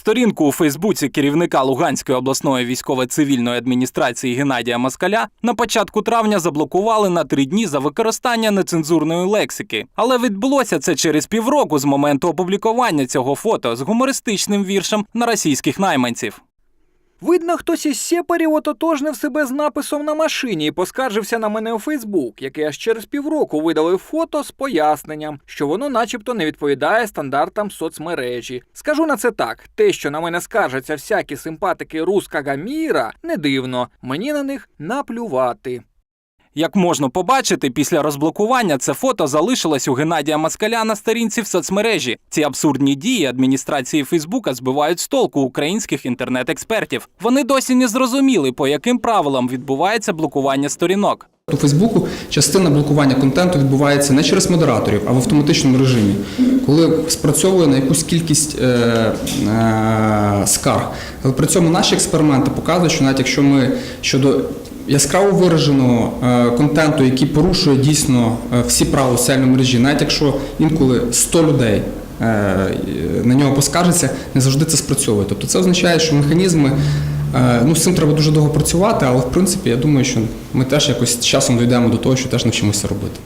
Сторінку у Фейсбуці керівника Луганської обласної військово-цивільної адміністрації Геннадія Москаля на початку травня заблокували на три дні за використання нецензурної лексики. Але відбулося це через півроку з моменту опублікування цього фото з гумористичним віршем на російських найманців. Видно, хтось із сєпарів ототожнив себе з написом на машині і поскаржився на мене у Фейсбук, який аж через півроку видалив фото з поясненням, що воно начебто не відповідає стандартам соцмережі. Скажу на це так: те, що на мене скаржаться всякі симпатики рускага міра, не дивно, мені на них наплювати. Як можна побачити, після розблокування це фото залишилось у Геннадія Москаля на сторінці в соцмережі. Ці абсурдні дії адміністрації Фейсбука збивають з толку українських інтернет-експертів. Вони досі не зрозуміли, по яким правилам відбувається блокування сторінок. У Фейсбуку частина блокування контенту відбувається не через модераторів, а в автоматичному режимі, коли спрацьовує на якусь кількість е, е, скарг. Але при цьому наші експерименти показують, що навіть якщо ми щодо яскраво вираженого е, контенту, який порушує дійсно е, всі правила соціальної мережі, навіть якщо інколи 100 людей е, на нього поскаржиться, не завжди це спрацьовує. Тобто це означає, що механізми. Ну, з цим треба дуже довго працювати, але в принципі я думаю, що ми теж якось часом дійдемо до того, що теж навчимося робити.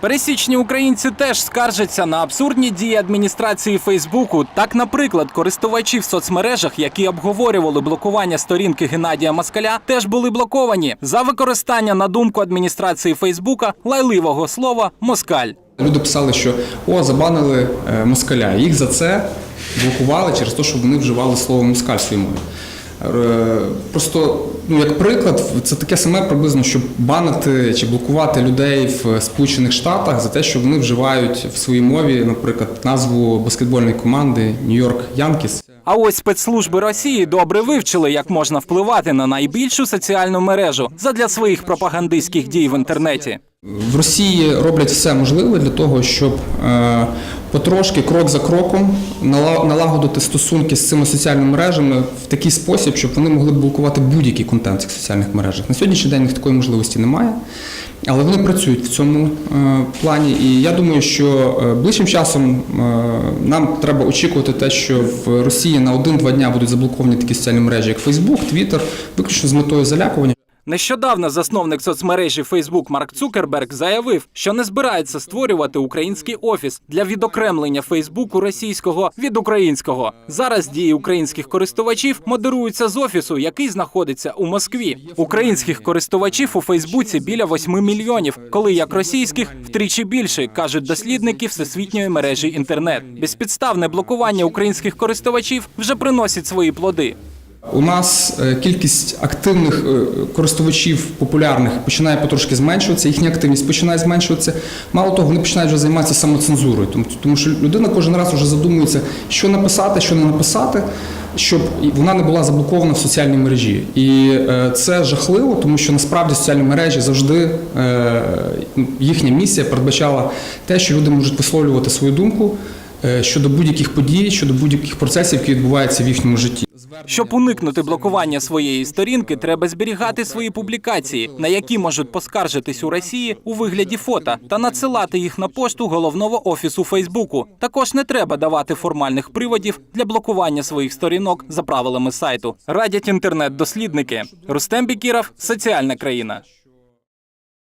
Пересічні українці теж скаржаться на абсурдні дії адміністрації Фейсбуку. Так, наприклад, користувачі в соцмережах, які обговорювали блокування сторінки Геннадія Москаля, теж були блоковані за використання на думку адміністрації Фейсбука лайливого слова Москаль. Люди писали, що о, забанили е, москаля. Їх за це блокували через те, що вони вживали слово москаль своїй. Е, Просто, ну як приклад, це таке саме приблизно, щоб банити чи блокувати людей в Сполучених Штатах за те, що вони вживають в своїй мові, наприклад, назву баскетбольної команди Нью-Йорк Янкіс. А ось спецслужби Росії добре вивчили, як можна впливати на найбільшу соціальну мережу задля своїх пропагандистських дій в інтернеті. В Росії роблять все можливе для того, щоб е, потрошки, крок за кроком, нала- налагодити стосунки з цими соціальними мережами в такий спосіб, щоб вони могли блокувати будь-який контент в цих соціальних мережах. На сьогоднішній день в такої можливості немає, але вони працюють в цьому е, плані. І я думаю, що е, ближчим часом нам треба очікувати те, що в Росії на один-два дня будуть заблоковані такі соціальні мережі, як Facebook, Twitter, виключно з метою залякування. Нещодавно засновник соцмережі Facebook Марк Цукерберг заявив, що не збирається створювати український офіс для відокремлення Фейсбуку російського від українського. Зараз дії українських користувачів модеруються з офісу, який знаходиться у Москві. Українських користувачів у Фейсбуці біля 8 мільйонів, коли як російських втричі більше, кажуть дослідники всесвітньої мережі інтернет. Безпідставне блокування українських користувачів вже приносить свої плоди. У нас е, кількість активних е, користувачів популярних починає потрошки зменшуватися, їхня активність починає зменшуватися. Мало того, вони починають вже займатися самоцензурою, тому, що людина кожен раз вже задумується, що написати, що не написати, щоб вона не була заблокована в соціальній мережі. І е, це жахливо, тому що насправді соціальні мережі завжди їхня місія передбачала те, що люди можуть висловлювати свою думку щодо будь-яких подій, щодо будь-яких процесів, які відбуваються в їхньому житті. Щоб уникнути блокування своєї сторінки, треба зберігати свої публікації, на які можуть поскаржитись у Росії у вигляді фото, та надсилати їх на пошту головного офісу Фейсбуку. Також не треба давати формальних приводів для блокування своїх сторінок за правилами сайту. Радять інтернет-дослідники. Рустем Бікіров, соціальна країна.